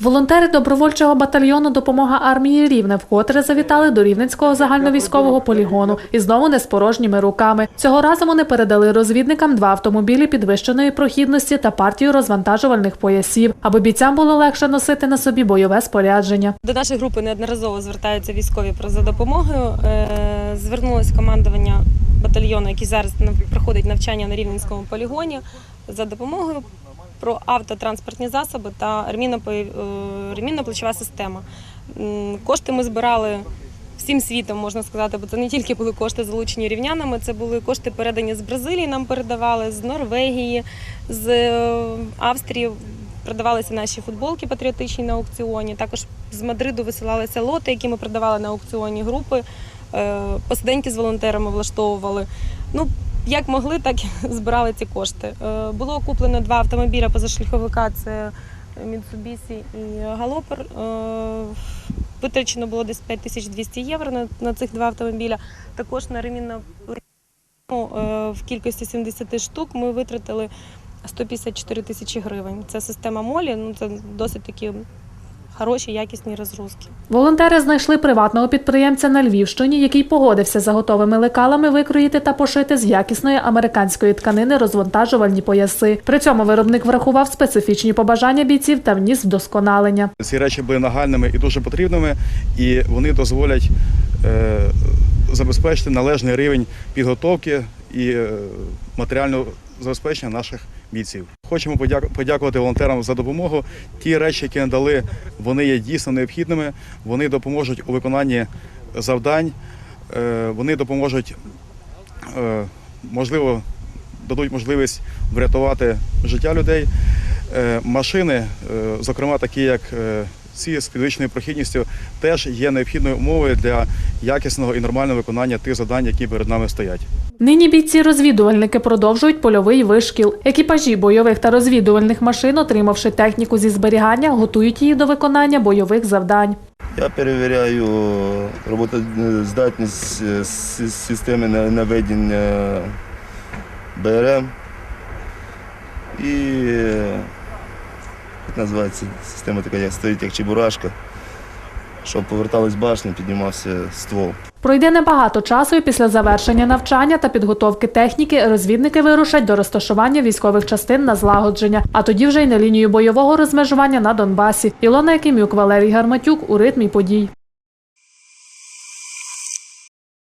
Волонтери добровольчого батальйону Допомога армії Рівне вкотре завітали до Рівненського загальновійськового полігону і знову не з порожніми руками. Цього разу вони передали розвідникам два автомобілі підвищеної прохідності та партію розвантажувальних поясів, аби бійцям було легше носити на собі бойове спорядження. До нашої групи неодноразово звертаються військові про за допомогою. Е, Звернулось командування батальйону, який зараз проходить навчання на Рівненському полігоні, за допомогою про автотранспортні засоби та ремінно-по- е, ремінно-плечова система. Кошти ми збирали всім світом, можна сказати, бо це не тільки були кошти залучені рівнянами, це були кошти передані з Бразилії, нам передавали, з Норвегії, з е, Австрії. Продавалися наші футболки патріотичні на аукціоні. Також з Мадриду висилалися лоти, які ми продавали на аукціоні групи. Е, Посиденьки з волонтерами влаштовували. Ну, як могли, так і збирали ці кошти. Е, Було куплено два автомобіля позашляховика: це Mitsubishi і Галопер. Е, Витрачено було десь 5200 євро на, на цих два автомобіля. Також на ремінно в кількості 70 штук ми витратили 154 тисячі гривень. Це система молі, ну це досить такі хороші, якісні розгрузки. Волонтери знайшли приватного підприємця на Львівщині, який погодився за готовими лекалами викроїти та пошити з якісної американської тканини розвантажувальні пояси. При цьому виробник врахував специфічні побажання бійців та вніс вдосконалення. Ці речі були нагальними і дуже потрібними, і вони дозволять е, забезпечити належний рівень підготовки і е, матеріального забезпечення наших бійців. Хочемо подяку- подякувати волонтерам за допомогу. Ті речі, які надали, вони є дійсно необхідними. Вони допоможуть у виконанні завдань, е, вони допоможуть, е, можливо, дадуть можливість врятувати життя людей. Е, Машини, зокрема такі як ці з підвищеною прохідністю, теж є необхідною умовою для якісного і нормального виконання тих завдань, які перед нами стоять. Нині бійці-розвідувальники продовжують польовий вишкіл. Екіпажі бойових та розвідувальних машин, отримавши техніку зі зберігання, готують її до виконання бойових завдань. Я перевіряю роботоздатність е, системи на- наведення БРМ і е, як називається система така, як стоїть як чебурашка, щоб повертались башні, піднімався ствол. Пройде небагато часу, і після завершення навчання та підготовки техніки розвідники вирушать до розташування військових частин на злагодження, а тоді вже й на лінію бойового розмежування на Донбасі. Ілона Якимюк, Валерій Гарматюк у ритмі подій.